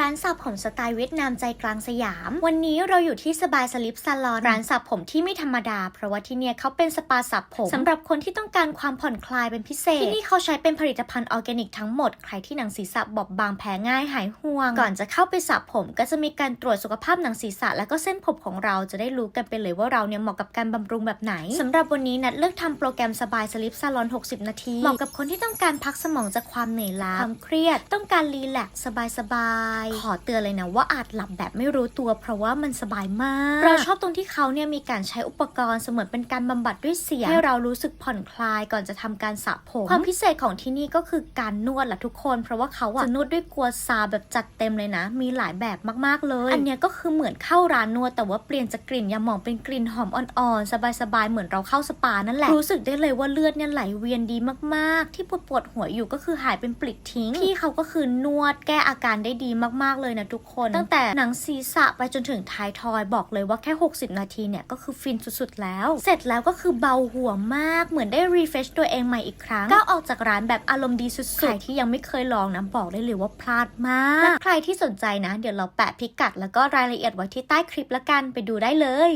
ร้านสับผมสไตล์เวียดนามใจกลางสยาม วันนี้เราอยู่ที่สบายสลิปซาลอนร้านสับผมที่ไม่ธรรมดา เพราะว่าที่เนี่ยเขาเป็นสปาสับผมสำหรับคนที่ต้องการความผ่อนคลายเป็นพิเศษ ที่นี่เขาใช้เป็นผลิตภัณฑ์ออร์แกนิกทั้งหมด ใครที่หนังศีรษะบอบบางแพ้ง่ายหายห่วง ก่อนจะเข้าไปสระผม ก็จะมีการตรวจสุขภาพหนังศีรษะ และก็เส้นผมของเราจะได้รู้กันไปเลยว่าเราเนี่ยเหมาะกับการบำรุงแบบไหนสำหรับวันนี้นัดเลือกทำโปรแกรมสบายสลิปซาลอน 60 นาทีเหมาะกับคนที่ต้องการพักสมองจากความเหนื่อยล้าความเครียด ต้องการรีแลกซ์สบายๆขอเตือนเลยนะว่าอาจหลับแบบไม่รู้ตัวเพราะว่ามันสบายมาก เราชอบตรงที่เขาเนี่ยมีการใช้อุปกรณ์เสมือนเป็นการบำบัดด้วยเสียงให้เรารู้สึกผ่อนคลายก่อนจะทำการสระผม ความพิเศษของที่นี่ก็คือการนวดแหละทุกคน เพราะว่าเขาอะจะนวดด้วยกัวซาแบบจัดเต็มเลยนะ มีหลายแบบมากๆเลย อันเนี้ยก็คือเหมือนเข้าร้านนวด แต่ว่าเปลี่ยนจากกลิ่นยาหมองเป็นกลิ่นหอมอ่อนๆสบายๆเหมือนเราเข้าสปานั่นแหละรู้สึกได้เลยว่าเลือดเนี่ยไหลเวียนดีมากๆ ที่ปวดปวดๆหัวอยู่ก็คือหายเป็นปลิดทิ้งพี่เขาก็คือนวดแก้อาการได้ดีมากๆ เลยนะทุกคน ตั้งแต่หนังศีรษะไปจนถึงท้ายทอยบอกเลยว่าแค่ 60 นาทีเนี่ย ก็คือฟินสุด ๆ แล้ว เสร็จแล้วก็คือเบาหัวมาก เหมือนได้รีเฟชตัวเองใหม่อีกครั้งก้าวออกจากร้านแบบอารมณ์ดีสุดๆใครที่ยังไม่เคยลองนะบอกได้เลยว่าพลาดมากและใครที่สนใจนะ เดี๋ยวเราแปะพิกัด แล้วก็รายละเอียดไว้ที่ใต้คลิปละกันไปดูได้เลย